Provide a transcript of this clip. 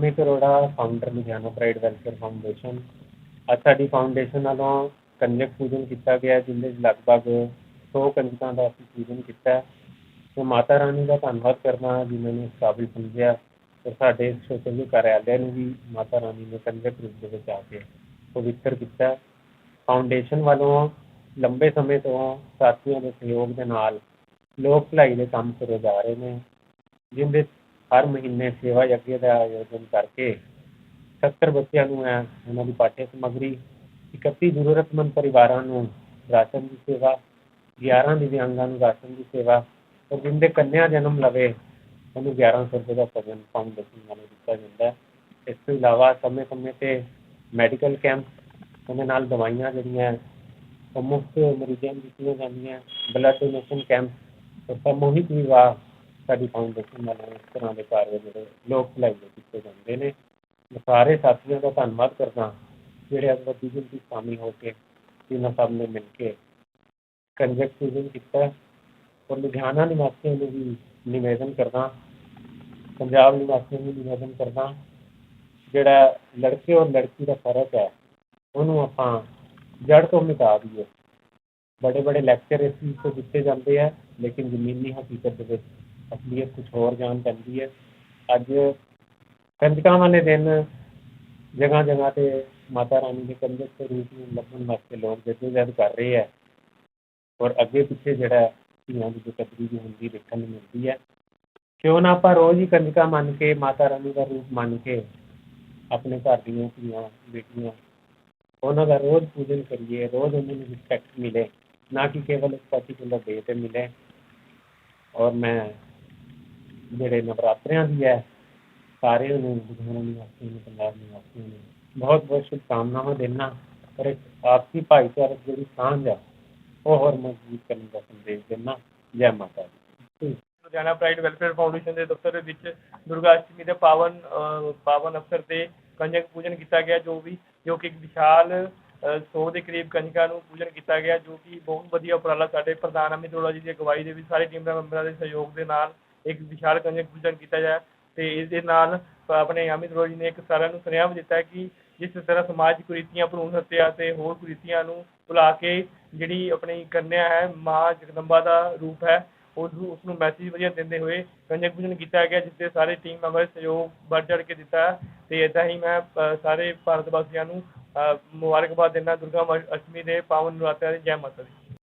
Amit Arora founder Ludhiana pride welfare foundation ਅੱਜ ਸਾਡੀ foundation ਵੱਲੋਂ ਕੰਜਕ ਪੂਜਨ ਕੀਤਾ ਗਿਆ, ਜਿਹਦੇ ਵਿੱਚ ਲਗਭਗ 100 ਕੰਜਕਾਂ ਦਾ ਅਸੀਂ ਪੂਜਨ ਕੀਤਾ। ਹੈ। ਮਾਤਾ ਰਾਣੀ ਦਾ ਧੰਨਵਾਦ ਕਰਨਾ ਜਿਨ੍ਹਾਂ ਨੇ ਇਸ ਕਾਬਿਲ ਸਮਝਿਆ। ਤੇ ਸਾਡੇ ਛੋਟੇ ਜਿਹੇ ਨੂੰ ਵੀ ਮਾਤਾ ਰਾਣੀ ਨੇ ਕੰਜਕ ਰੂਪ ਦੇ ਵਿੱਚ ਆ ਕੇ ਪਵਿੱਤਰ ਕੀਤਾ। ਫਾਊਂਡੇਸ਼ਨ ਵੱਲੋਂ ਲੰਬੇ ਸਮੇਂ ਤੋਂ ਸਾਥੀਆਂ ਦੇ ਸਹਿਯੋਗ ਦੇ ਨਾਲ ਲੋਕ ਭਲਾਈ ਦੇ ਕੰਮ ਕਰੇ ਜਾ ਰਹੇ ਨੇ, ਜਿਹਦੇ ਹਰ ਮਹੀਨੇ ਸੇਵਾ ਯੱਗ ਦਾ ਆਯੋਜਨ ਕਰਕੇ 70 ਬੱਚਿਆਂ ਨੂੰ ਹੈ ਉਹਨਾਂ ਦੀ ਪਾਠ्य ਸਮੱਗਰੀ 31 ਜ਼ਰੂਰਤਮੰਦ ਪਰਿਵਾਰਾਂ ਨੂੰ ਰਾਸ਼ਨ ਦੀ ਸੇਵਾ 11 ਦਿਵਿਆਂਗਾਂ ਨੂੰ ਰਾਸ਼ਨ ਦੀ ਸੇਵਾ ਔਰ ਜਿਹਦੇ ਕੰਨਿਆ ਜਨਮ ਲਵੇ, ਉਹਨੂੰ 1100 ਰੁਪਏ ਦਾ ਭੋਜਨ ਫਾਊਂਡੇਸ਼ਨ ਵੱਲੋਂ ਦਿੱਤਾ ਜਾਂਦਾ ਹੈ। ਇਸ ਤੋਂ ਇਲਾਵਾ ਸਮੇਂ ਸਮੇਂ ਤੇ ਮੈਡੀਕਲ ਕੈਂਪ, ਉਹਦੇ ਨਾਲ ਦਵਾਈਆਂ ਜਿਹੜੀਆਂ ਉਹ ਮੁਫਤ ਮਰੀਜ਼ਾਂ ਨੂੰ ਦਿੱਤੀਆਂ ਜਾਂਦੀਆਂ ਬਲੱਡ ਡੋਨੇਸ਼ਨ ਕੈਂਪ ਸਮੂਹਿਕ ਵਿਵਾਹ ਸਾਡੀ ਫਾਊਂਡੇਸ਼ਨ ਵੱਲੋਂ ਇਸ ਤਰ੍ਹਾਂ ਦੇ ਕਾਰਜ ਜਿਹੜੇ ਲੋਕ ਭਲਾਈ ਦੇ ਕੀਤੇ ਜਾਂਦੇ ਨੇ। ਮੈਂ ਸਾਰੇ ਸਾਥੀਆਂ ਦਾ ਧੰਨਵਾਦ ਕਰਦਾ ਜਿਹੜੇ ਅੱਜ ਵੱਡੀ ਗਿਣਤੀ ਸ਼ਾਮਿਲ ਹੋ ਕੇ ਇਹਨਾਂ ਸਭ ਨੇ ਮਿਲ ਕੇ ਕੰਜਕ ਕੀਤਾ। ਔਰ ਲੁਧਿਆਣਾ ਨਿਵਾਸੀਆਂ ਨੂੰ ਵੀ ਨਿਵੇਦਨ ਕਰਦਾ ਪੰਜਾਬ ਨਿਵਾਸੀਆਂ ਨੂੰ ਨਿਵੇਦਨ ਕਰਦਾ ਜਿਹੜਾ ਲੜਕੇ ਔਰ ਲੜਕੀ ਦਾ ਫ਼ਰਕ ਹੈ, ਉਹਨੂੰ ਆਪਾਂ ਜੜ ਤੋਂ ਮਿਟਾ ਦਈਏ। ਬੜੇ ਬੜੇ ਲੈਕਚਰ ਇਸ ਚੀਜ਼ ਤੋਂ ਦਿੱਤੇ ਜਾਂਦੇ ਆ, ਲੇਕਿਨ ਜ਼ਮੀਨੀ ਹਕੀਕਤ ਦੇ ਵਿੱਚ ਅਸਲੀਅਤ ਕੁਝ ਹੋਰ ਜਾਣ ਪੈਂਦੀ ਹੈ ਅੱਜ ਕੰਜਕਾਂ ਵਾਲੇ ਦਿਨ ਜਗ੍ਹਾ ਜਗ੍ਹਾ ਤੇ ਮਾਤਾ ਰਾਣੀ ਦੇ ਕੰਜਕ ਦੇ ਰੂਪ ਨੂੰ ਲੱਭਣ ਵਾਸਤੇ ਲੋਕ ਜਦੋਜਹਿਦ ਕਰ ਰਹੇ ਹੈ ਔਰ ਅੱਗੇ ਪਿੱਛੇ ਜਿਹੜਾ ਧੀਆਂ ਦੀ ਬੇਕਦਰੀ ਵੀ ਹੁੰਦੀ ਦੇਖਣ ਨੂੰ ਮਿਲਦੀ ਹੈ ਕਿਉਂ ਨਾ ਆਪਾਂ ਰੋਜ਼ ਹੀ ਕੰਜਕਾਂ ਮੰਨ ਕੇ ਮਾਤਾ ਰਾਣੀ ਦਾ ਰੂਪ ਮੰਨ ਕੇ ਆਪਣੇ ਘਰ ਦੀਆਂ ਧੀਆਂ ਬੇਟੀਆਂ ਉਹਨਾਂ ਦਾ ਰੋਜ਼ ਪੂਜਨ ਕਰੀਏ ਰੋਜ਼ ਉਹਨਾਂ ਨੂੰ ਰਿਸਪੈਕਟ ਮਿਲੇ ਨਾ ਕਿ ਕੇਵਲ ਇੱਕ ਪਾਰਟਿਕੂਲਰ ਡੇ ਤੇ ਮਿਲੇ ਔਰ ਮੈਂ ਜਿਹੜੇ ਨਵਰਾਤਰਿਆਂ ਦੀ ਹੈ, ਸਾਰਿਆਂ ਨੂੰ ਲੁਧਿਆਣਾ ਨਿਵਾਸੀਆਂ ਨੂੰ, ਪੰਜਾਬ ਨਿਵਾਸੀਆਂ ਨੂੰ ਬਹੁਤ ਬਹੁਤ ਸ਼ੁਭਕਾਮਨਾਵਾਂ ਦਿੰਦਾ ਔਰ ਇੱਕ ਆਪਸੀ ਭਾਈਚਾਰਕ ਜਿਹੜੀ ਸਾਂਝ ਹੈ ਉਹ ਹੋਰ ਮਜ਼ਬੂਤ ਕਰਨ ਦਾ ਸੰਦੇਸ਼ ਦਿੰਦਾ ਜੈ ਮਾਤਾ ਦੀ। ਲੁਧਿਆਣਾ ਪ੍ਰਾਈਡ ਵੈਲਫੇਅਰ ਫਾਊਂਡੇਸ਼ਨ ਦੇ ਦਫ਼ਤਰ ਵਿੱਚ ਦੁਰਗਾ ਅਸ਼ਟਮੀ ਦੇ ਪਾਵਨ ਪਾਵਨ ਅਵਸਰ ਤੇ ਕੰਜਕ ਪੂਜਨ ਕੀਤਾ ਗਿਆ, ਜੋ ਵੀ, ਜੋ ਕਿ ਇੱਕ ਵਿਸ਼ਾਲ 100 ਦੇ ਕਰੀਬ ਕੰਜਕਾਂ ਨੂੰ ਪੂਜਨ ਕੀਤਾ ਗਿਆ, ਜੋ ਕਿ ਬਹੁਤ ਵਧੀਆ ਉਪਰਾਲਾ ਸਾਡੇ ਪ੍ਰਧਾਨ ਅਮਿਤ ਅਰੋੜਾ ਜੀ ਦੀ ਅਗਵਾਈ ਦੇ ਵਿੱਚ ਸਾਰੇ ਟੀਮ ਦੇ ਮੈਂਬਰਾਂ ਦੇ ਸਹਿਯੋਗ ਦੇ ਨਾਲ ਇੱਕ ਵਿਸ਼ਾਲ ਕੰਜਕ ਪੂਜਨ ਕੀਤਾ ਜਾਏ ਤੇ ਇਸ ਦੇ ਨਾਲ ਆਪਣੇ ਅਮਿਤ ਅਰੋੜਾ ਜੀ ਨੇ ਇੱਕ ਸਾਰਿਆਂ ਨੂੰ ਸੁਨੇਹਾ ਵੀ ਦਿੱਤਾ ਹੈ ਕਿ ਜਿਸ ਤਰ੍ਹਾਂ ਸਮਾਜਿਕ ਕੁਰੀਤੀਆਂ, ਭਰੂਣ ਹੱਤਿਆ ਅਤੇ ਹੋਰ ਕੁਰੀਤੀਆਂ ਨੂੰ ਭੁਲਾ ਕੇ ਜਿਹੜੀ ਆਪਣੀ ਕੰਨਿਆ ਹੈ, ਮਾਂ ਜਗਦੰਬਾ ਦਾ ਰੂਪ ਹੈ, ਉਸ ਨੂੰ ਉਸ ਨੂੰ ਮੈਸੇਜ ਵਧੀਆ ਦਿੰਦੇ ਹੋਏ ਕੰਜਕ ਪੂਜਨ ਕੀਤਾ ਗਿਆ, ਜਿਸ ਤੇ ਸਾਰੇ ਟੀਮ ਮੈਂਬਰ ਸਹਿਯੋਗ ਵੱਧ ਚੜ੍ਹ ਕੇ ਦਿੱਤਾ ਹੈ ਤੇ ਇਦਾਂ ਹੀ ਮੈਂ ਸਾਰੇ ਭਾਰਤ ਵਾਸੀਆਂ ਨੂੰ ਮੁਬਾਰਕਬਾਦ ਦਿੰਦਾ ਦੁਰਗਾ ਮ- ਅਸ਼ਟਮੀ ਦੇ ਪਾਵਨ ਨਰਾਤਿਆਂ ਦੀ ਜੈ ਮਾਤਾ ਦੀ।